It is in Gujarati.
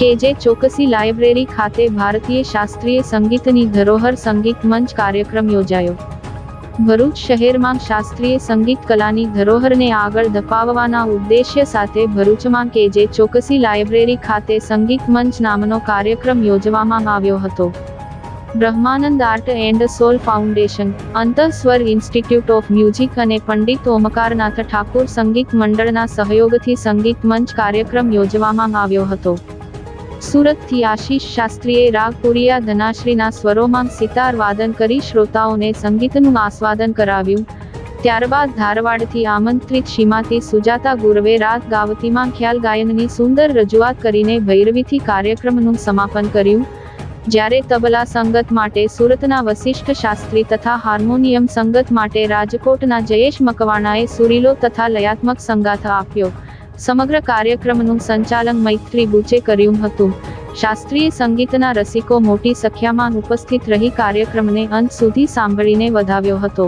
કે જે ચોકસી લાઇબ્રેરી ખાતે ભારતીય શાસ્ત્રીય સંગીતની ધરોહર સંગીત મંચ કાર્યક્રમ યોજાયો. ભરૂચ શહેરમાં શાસ્ત્રીય સંગીત કલાની ધરોહરને આગળ ધપાવવાના ઉદ્દેશ્ય સાથે ભરૂચમાં કે જે ચોકસી લાઇબ્રેરી ખાતે સંગીત મંચ નામનો કાર્યક્રમ યોજવામાં આવ્યો હતો. Brahmanand art and soul foundation, Antahswar institute of music અને પંડિત ઓમકારનાથ ઠાકુર સંગીત મંડળના સહયોગથી સંગીત મંચ કાર્યક્રમ યોજવામાં આવ્યો હતો. સુરતથી આશીષ શાસ્ત્રીએ રાગપુરિયા ધનાશ્રીના સ્વરોમાં સિતાર વાદન કરી શ્રોતાઓને સંગીતનું આસ્વાદન કરાવ્યું. ત્યારબાદ ધારવાડથી આમંત્રિત શ્રીમતી સુજાતા ગુરવે રાત ગાવતીમાં ખ્યાલ ગાયનની સુંદર રજૂઆત કરીને ભૈરવીથી કાર્યક્રમનું સમાપન કર્યું. જ્યારે તબલા સંગત માટે સુરતના વશિષ્ઠ શાસ્ત્રી તથા હાર્મોનિયમ સંગત માટે રાજકોટના જયેશ મકવાણાએ સુરીલો તથા લયાત્મક સંગાથ આપ્યો. સમગ્ર કાર્યક્રમનું સંચાલન મૈત્રી બુચે કર્યું હતું. શાસ્ત્રીય સંગીતના રસિકો મોટી સંખ્યામાં ઉપસ્થિત રહી કાર્યક્રમને અંત સુધી સાંભળીને વધાવ્યો હતો.